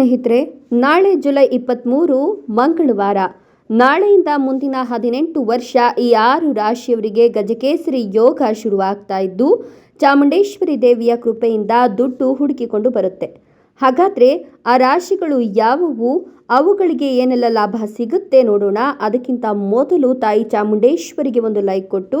ಸ್ನೇಹಿತರೆ, ನಾಳೆ ಜುಲೈ ಇಪ್ಪತ್ತ್ಮೂರು ಮಂಗಳವಾರ. ನಾಳೆಯಿಂದ ಮುಂದಿನ ಹದಿನೆಂಟು ವರ್ಷ ಈ ಆರು ರಾಶಿಯವರಿಗೆ ಗಜಕೇಸರಿ ಯೋಗ ಶುರುವಾಗ್ತಾ ಇದ್ದು, ಚಾಮುಂಡೇಶ್ವರಿ ದೇವಿಯ ಕೃಪೆಯಿಂದ ದುಡ್ಡು ಹುಡುಕಿಕೊಂಡು ಬರುತ್ತೆ. ಹಾಗಾದರೆ ಆ ರಾಶಿಗಳು ಯಾವುವು? ಅವುಗಳಿಗೆ ಏನೆಲ್ಲ ಲಾಭ ಸಿಗುತ್ತೆ ನೋಡೋಣ. ಅದಕ್ಕಿಂತ ಮೊದಲು ತಾಯಿ ಚಾಮುಂಡೇಶ್ವರಿಗೆ ಒಂದು ಲೈಕ್ ಕೊಟ್ಟು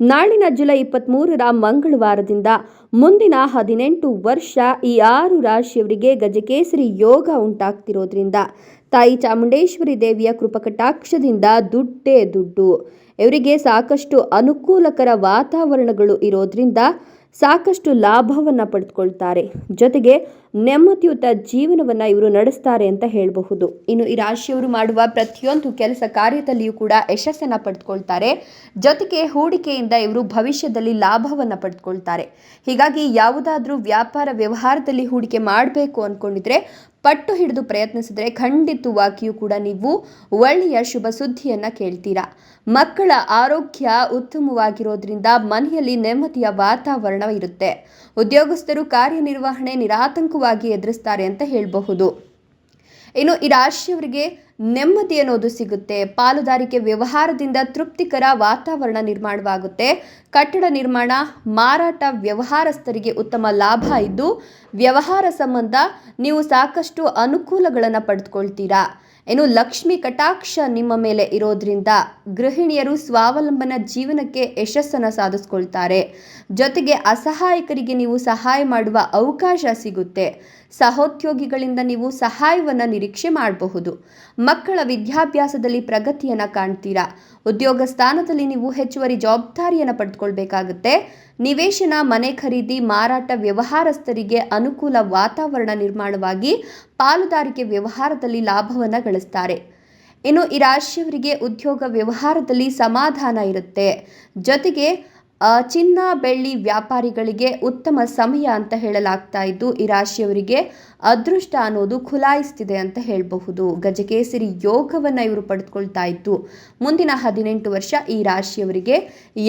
ನಾಳಿನ ಜುಲೈ ಇಪ್ಪತ್ತ್ಮೂರರ ಮಂಗಳವಾರದಿಂದ ಮುಂದಿನ ಹದಿನೆಂಟು ವರ್ಷ ಈ ಆರು ರಾಶಿಯವರಿಗೆ ಗಜಕೇಸರಿ ಯೋಗ ಉಂಟಾಗ್ತಿರೋದ್ರಿಂದ ತಾಯಿ ಚಾಮುಂಡೇಶ್ವರಿ ದೇವಿಯ ಕೃಪಕಟಾಕ್ಷದಿಂದ ದುಡ್ಡೇ ದುಡ್ಡು. ಇವರಿಗೆ ಸಾಕಷ್ಟು ಅನುಕೂಲಕರ ವಾತಾವರಣಗಳು ಇರೋದ್ರಿಂದ ಸಾಕಷ್ಟು ಲಾಭವನ್ನು ಪಡೆದುಕೊಳ್ತಾರೆ ಜೊತೆಗೆ ನೆಮ್ಮದಿಯುತ ಜೀವನವನ್ನು ಇವರು ನಡೆಸ್ತಾರೆ ಅಂತ ಹೇಳಬಹುದು. ಇನ್ನು ಈ ರಾಶಿಯವರು ಮಾಡುವ ಪ್ರತಿಯೊಂದು ಕೆಲಸ ಕಾರ್ಯದಲ್ಲಿಯೂ ಕೂಡ ಯಶಸ್ಸನ್ನು ಪಡೆದುಕೊಳ್ತಾರೆ ಜೊತೆಗೆ ಹೂಡಿಕೆಯಿಂದ ಇವರು ಭವಿಷ್ಯದಲ್ಲಿ ಲಾಭವನ್ನು ಪಡೆದುಕೊಳ್ತಾರೆ ಹೀಗಾಗಿ ಯಾವುದಾದ್ರೂ ವ್ಯಾಪಾರ ವ್ಯವಹಾರದಲ್ಲಿ ಹೂಡಿಕೆ ಮಾಡಬೇಕು ಅಂದ್ಕೊಂಡಿದ್ರೆ ಪಟ್ಟು ಹಿಡಿದು ಪ್ರಯತ್ನಿಸಿದ್ರೆ ಖಂಡಿತವಾಗಿಯೂ ಕೂಡ ನೀವು ಒಳ್ಳೆಯ ಶುಭ ಸುದ್ದಿಯನ್ನು ಕೇಳ್ತೀರಾ. ಮಕ್ಕಳ ಆರೋಗ್ಯ ಉತ್ತಮವಾಗಿರೋದ್ರಿಂದ ಮನೆಯಲ್ಲಿ ನೆಮ್ಮದಿಯ ವಾತಾವರಣ ಇರುತ್ತೆ. ಉದ್ಯೋಗಸ್ಥರು ಕಾರ್ಯನಿರ್ವಹಣೆ ನಿರಾತಂಕವಾಗಿ ಎದುರಿಸ್ತಾರೆ ಅಂತ ಹೇಳಬಹುದು. ಇನ್ನು ಈ ರಾಶಿಯವರಿಗೆ ನೆಮ್ಮದಿ ಅನ್ನೋದು ಸಿಗುತ್ತೆ. ಪಾಲುದಾರಿಕೆ ವ್ಯವಹಾರದಿಂದ ತೃಪ್ತಿಕರ ವಾತಾವರಣ ನಿರ್ಮಾಣವಾಗುತ್ತೆ. ಕಟ್ಟಡ ನಿರ್ಮಾಣ, ಮಾರಾಟ ವ್ಯವಹಾರಸ್ಥರಿಗೆ ಉತ್ತಮ ಲಾಭ ಇದ್ದು, ವ್ಯವಹಾರ ಸಂಬಂಧ ನೀವು ಸಾಕಷ್ಟು ಅನುಕೂಲಗಳನ್ನು ಪಡೆದುಕೊಳ್ತೀರಾ? ಇನ್ನು ಲಕ್ಷ್ಮಿ ಕಟಾಕ್ಷ ನಿಮ್ಮ ಮೇಲೆ ಇರೋದ್ರಿಂದ ಗೃಹಿಣಿಯರು ಸ್ವಾವಲಂಬನ ಜೀವನಕ್ಕೆ ಯಶಸ್ಸನ್ನು ಸಾಧಿಸ್ಕೊಳ್ತಾರೆ. ಜೊತೆಗೆ ಅಸಹಾಯಕರಿಗೆ ನೀವು ಸಹಾಯ ಮಾಡುವ ಅವಕಾಶ ಸಿಗುತ್ತೆ. ಸಹೋದ್ಯೋಗಿಗಳಿಂದ ನೀವು ಸಹಾಯವನ್ನು ನಿರೀಕ್ಷೆ ಮಾಡಬಹುದು. ಮಕ್ಕಳ ವಿದ್ಯಾಭ್ಯಾಸದಲ್ಲಿ ಪ್ರಗತಿಯನ್ನು ಕಾಣ್ತೀರಾ? ಉದ್ಯೋಗ ಸ್ಥಾನದಲ್ಲಿ ನೀವು ಹೆಚ್ಚುವರಿ ಜವಾಬ್ದಾರಿಯನ್ನು ಪಡೆದುಕೊಳ್ಬೇಕಾಗುತ್ತೆ ನಿವೇಶನ, ಮನೆ ಖರೀದಿ, ಮಾರಾಟ ವ್ಯವಹಾರಸ್ಥರಿಗೆ ಅನುಕೂಲ ವಾತಾವರಣ ನಿರ್ಮಾಣವಾಗಿ ಪಾಲುದಾರಿಕೆ ವ್ಯವಹಾರದಲ್ಲಿ ಲಾಭವನ್ನು ಗಳಿಸ್ತಾರೆ. ಇನ್ನು ಈ ರಾಶಿಯವರಿಗೆ ಉದ್ಯೋಗ ವ್ಯವಹಾರದಲ್ಲಿ ಸಮಾಧಾನ ಇರುತ್ತೆ. ಜೊತೆಗೆ ಚಿನ್ನ, ಬೆಳ್ಳಿ ವ್ಯಾಪಾರಿಗಳಿಗೆ ಉತ್ತಮ ಸಮಯ ಅಂತ ಹೇಳಲಾಗ್ತಾ ಇದ್ದು, ಈ ರಾಶಿಯವರಿಗೆ ಅದೃಷ್ಟ ಅನ್ನೋದು ಖುಲಾಯಿಸ್ತಿದೆ ಅಂತ ಹೇಳಬಹುದು. ಗಜಕೇಸರಿ ಯೋಗವನ್ನು ಇವರು ಪಡೆದುಕೊಳ್ತಾ ಇದ್ದು, ಮುಂದಿನ ಹದಿನೆಂಟು ವರ್ಷ ಈ ರಾಶಿಯವರಿಗೆ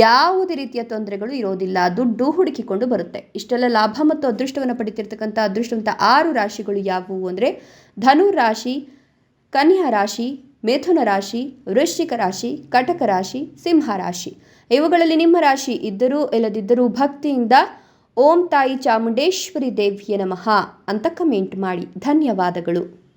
ಯಾವುದೇ ರೀತಿಯ ತೊಂದರೆಗಳು ಇರೋದಿಲ್ಲ. ದುಡ್ಡು ಹುಡುಕಿಕೊಂಡು ಬರುತ್ತೆ. ಇಷ್ಟೆಲ್ಲ ಲಾಭ ಮತ್ತು ಅದೃಷ್ಟವನ್ನು ಪಡಿತಿರ್ತಕ್ಕಂಥ ಅದೃಷ್ಟವಂತ ಆರು ರಾಶಿಗಳು ಯಾವುವು ಅಂದರೆ, ಧನು ರಾಶಿ, ಕನ್ಯಾ ರಾಶಿ, ಮಿಥುನ ರಾಶಿ, ವೃಶ್ಚಿಕ ರಾಶಿ, ಕಟಕ ರಾಶಿ, ಸಿಂಹ ರಾಶಿ. ಇವುಗಳಲ್ಲಿ ನಿಮ್ಮ ರಾಶಿ ಇದ್ದರೂ ಇಲ್ಲದಿದ್ದರೂ ಭಕ್ತಿಯಿಂದ ಓಂ ತಾಯಿ ಚಾಮುಂಡೇಶ್ವರಿ ದೇವಿಯ ನಮಃ ಅಂತ ಕಮೆಂಟ್ ಮಾಡಿ. ಧನ್ಯವಾದಗಳು.